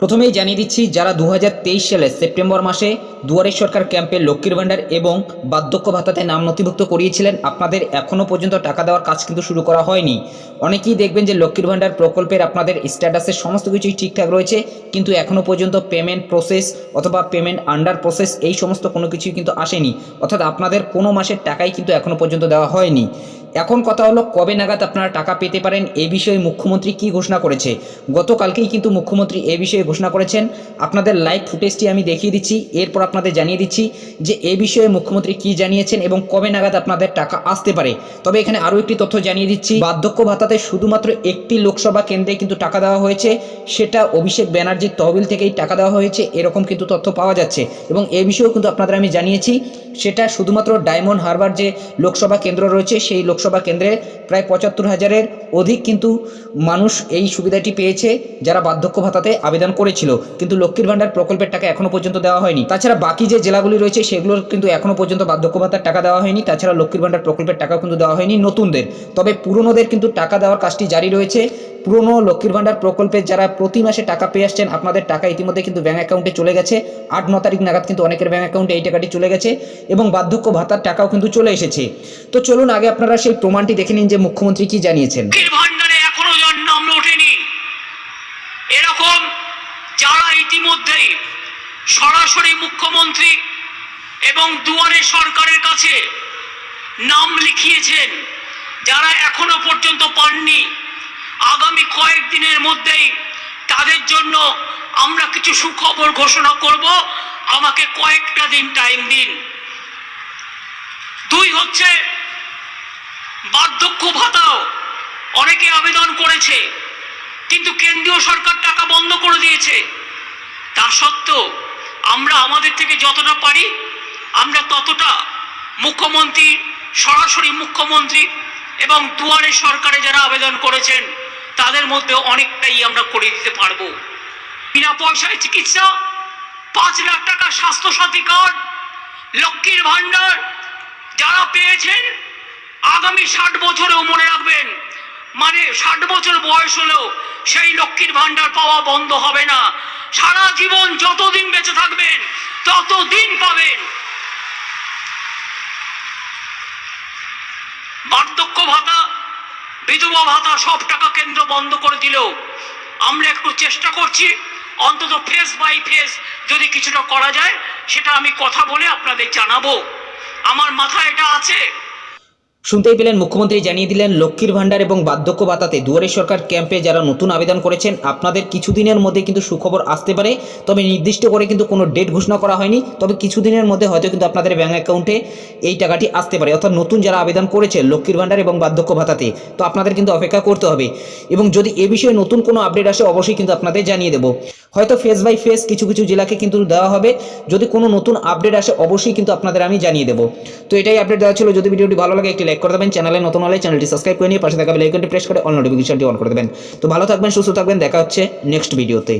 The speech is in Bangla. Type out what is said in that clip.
প্রথমেই জানিয়ে দিচ্ছি, যারা দু সালে সেপ্টেম্বর মাসে দুয়ারের সরকার ক্যাম্পে লক্ষ্মীর ভাণ্ডার এবং বার্ধক্য ভাতাতে নাম নথিভুক্ত করিয়েছিলেন, আপনাদের এখনও পর্যন্ত টাকা দেওয়ার কাজ কিন্তু শুরু করা হয়নি। অনেকেই দেখবেন যে লক্ষ্মীর ভাণ্ডার প্রকল্পের আপনাদের স্ট্যাটাসের সমস্ত কিছুই ঠিকঠাক রয়েছে, কিন্তু এখনও পর্যন্ত পেমেন্ট প্রসেস অথবা পেমেন্ট আন্ডার প্রসেস এই সমস্ত কোনো কিছুই কিন্তু আসেনি। অর্থাৎ আপনাদের কোনো মাসের টাকাই কিন্তু এখনও পর্যন্ত দেওয়া হয়নি। এখন কথা হলো, কবে নাগাদ আপনারা টাকা পেতে পারেন এ বিষয়ে মুখ্যমন্ত্রী কি ঘোষণা করেছে? গতকালকেই কিন্তু মুখ্যমন্ত্রী এ বিষয়ে ঘোষণা করেছেন। আপনাদের লাইভ ফুটেজটি আমি দেখিয়ে দিচ্ছি, এরপর আপনাদের জানিয়ে দিচ্ছি যে এই বিষয়ে মুখ্যমন্ত্রী কি জানিয়েছেন এবং কবে নাগাদ আপনাদের টাকা আসতে পারে। তবে এখানে আরও একটি তথ্য জানিয়ে দিচ্ছি, বার্ধক্য ভাতাতে শুধুমাত্র একটি লোকসভা কেন্দ্রে কিন্তু টাকা দেওয়া হয়েছে, সেটা অভিষেক ব্যানার্জির তহবিল থেকেই টাকা দেওয়া হয়েছে, এরকম কিন্তু তথ্য পাওয়া যাচ্ছে। এবং এই বিষয়েও কিন্তু আপনাদের আমি জানিয়েছি, সেটা শুধুমাত্র ডায়মন্ড হারবার যে লোকসভা কেন্দ্র রয়েছে, সেই লোকসভা কেন্দ্রে প্রায় পঁচাত্তর হাজারের অধিক কিন্তু মানুষ এই সুবিধাটি পেয়েছে, যারা বার্ধক্য ভাতাতে আবেদন করেছিল, কিন্তু লক্ষ্মীর ভাণ্ডার প্রকল্পের টাকা এখনও পর্যন্ত দেওয়া হয়নি। তাছাড়া বাকি যে জেলাগুলি রয়েছে, সেগুলোর কিন্তু এখনও পর্যন্ত বার্ধক্য ভাতার টাকা দেওয়া হয়নি। তাছাড়া লক্ষ্মীর ভাণ্ডার প্রকল্পের টাকাও কিন্তু দেওয়া হয়নি নতুনদের। তবে পুরনোদের কিন্তু টাকা দেওয়ার কাজটি জারি রয়েছে। পুরনো লক্ষ্মীর ভাণ্ডার প্রকল্পের যারা প্রতি মাসে টাকা পেয়ে আসছেন, আপনাদের টাকা ইতিমধ্যে কিন্তু ব্যাঙ্ক অ্যাকাউন্টে চলে গেছে। আট ন তারিখ নাগাদ কিন্তু অনেকের ব্যাঙ্ক অ্যাকাউন্টে এই টাকাটি চলে গেছে এবং বার্ধক্য ভাতার টাকাও কিন্তু চলে এসেছে। তো চলুন আগে আপনারা সেই প্রমাণটি দেখে নিন যে মুখ্যমন্ত্রী কি জানিয়েছেন লক্ষ্মীর ভান্ডারে এখনও যার নাম ওঠেনি এরকম যারা ইতিমধ্যেই সরাসরি মুখ্যমন্ত্রী এবং দুয়ারে সরকারের কাছে নাম লিখিয়েছেন, যারা এখনও পর্যন্ত পাননি। আগামী কয়েকদিনের মধ্যেই তাদের জন্য আমরা কিছু সুখবর ঘোষণা করব। আমাকে কয়েকটা দিন টাইম দিন। দুই হচ্ছে, বার্ধক্য ভাতাও অনেকে আবেদন করেছে, কিন্তু কেন্দ্রীয় সরকার টাকা বন্ধ করে দিয়েছে। তা সত্ত্বেও আমরা আমাদের থেকে যতটা পারি, আমরা ততটা মুখ্যমন্ত্রী, সরাসরি মুখ্যমন্ত্রী এবং দুয়ারে সরকারে যারা আবেদন করেছেন, তাদের মধ্যে অনেকটাই আমরা করে দিতে পারব। বিনা পয়সায় চিকিৎসা, পাঁচ লাখ টাকা স্বাস্থ্যসাথী কার্ড, লক্ষ্মীর ভাণ্ডার যারা পেয়েছেন, আগামী ষাট বছরেও মনে রাখবেন মানে ষাট বছর বয়স হলেও সেই লক্ষ্মীর ভাণ্ডার পাওয়া বন্ধ হবে না। সারা জীবন যতদিন বেঁচে থাকবেন, ততদিন পাবেন। বার্ধক্য ভাতা, বিধবা ভাতা সব টাকা কেন্দ্র বন্ধ করে দিলেও আমরা একটু চেষ্টা করছি, অন্তত ফেস বাই ফেস যদি কিছুটা করা যায়, সেটা আমি কথা বলে আপনাদের জানাব। আমার মাথায় এটা আছে শুনতেই পেলেন মুখ্যমন্ত্রী জানিয়ে দিলেন, লক্ষ্মীর ভাণ্ডার এবং বার্ধক্য ভাতাতে দুয়ারে সরকার ক্যাম্পে যারা নতুন আবেদন করেছেন, আপনাদের কিছুদিনের মধ্যে কিন্তু সুখবর আসতে পারে। তবে নির্দিষ্ট করে কিন্তু কোনো ডেট ঘোষণা করা হয়নি। তবে কিছুদিনের মধ্যে হয়তো কিন্তু আপনাদের ব্যাঙ্ক অ্যাকাউন্টে এই টাকাটি আসতে পারে। অর্থাৎ নতুন যারা আবেদন করেছে লক্ষ্মীর ভাণ্ডার এবং বার্ধক্য ভাতাতে, তো আপনাদের কিন্তু অপেক্ষা করতে হবে। এবং যদি এ বিষয়ে নতুন কোনো আপডেট আসে, অবশ্যই কিন্তু আপনাদের জানিয়ে দেবো। হয়তো ফেস বাই ফেস কিছু কিছু জেলাকে কিন্তু দেওয়া হবে। যদি কোনো নতুন আপডেট আসে, অবশ্যই কিন্তু আপনাদের আমি জানিয়ে দেবো। তো এটাই আপডেট দেওয়া ছিল। যদি ভিডিওটি ভালো লাগে, একটি লাইক করে দেবেন চ্যানেলে নতুন হলে চ্যানেলটি সাবস্ক্রাইব করে নিয়ে পাশে থাকা বেল আইকনটি প্রেস করে অল নোটিফিকেশনটি অন করে দেবেন। তো ভালো থাকবেন, সুস্থ থাকবেন, দেখা হচ্ছে নেক্সট ভিডিওতে